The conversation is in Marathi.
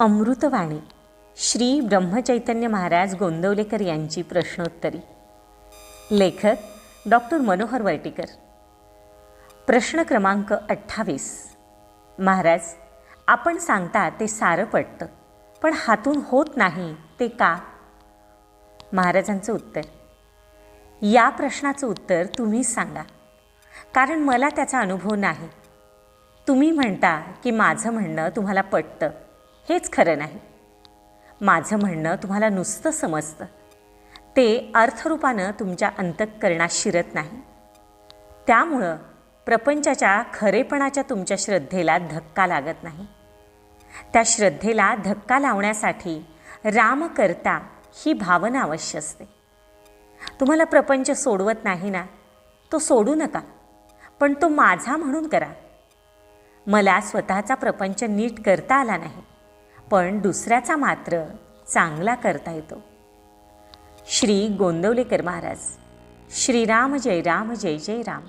अमृतवाणी. श्री ब्रह्मचैतन्य महाराज गोंदवलेकर यांची प्रश्नोत्तरी. लेखक डॉक्टर मनोहर वर्टीकर प्रश्न क्रमांक अठ्ठावीस. महाराज आपण सांगता ते सारं पटतं पण हातून होत नाही ते का? महाराजांचं उत्तर. या प्रश्नाचं उत्तर तुम्हीच सांगा कारण मला त्याचा अनुभव नाही. तुम्ही म्हणता की माझं म्हणणं तुम्हाला पटतं हेच खरं नाही. माझं म्हणणं तुम्हाला नुसतं समजतं. ते अर्थरूपानं तुमच्या अंतःकरणात शिरत नाही. त्यामुळं प्रपंचाच्या खरेपणाच्या तुमच्या श्रद्धेला धक्का लागत नाही. त्या श्रद्धेला धक्का लावण्यासाठी राम करता ही भावना अवश्य असते. तुम्हाला प्रपंच सोडवत नाही ना तो सोडू नका पण तो माझा म्हणून करा. मला स्वतःचा प्रपंच नीट करता आला नाही. पण दुसऱ्याचा मात्र चांगला करता येतो. श्री गोंदवलेकर महाराज. श्रीराम जय राम जय जय राम.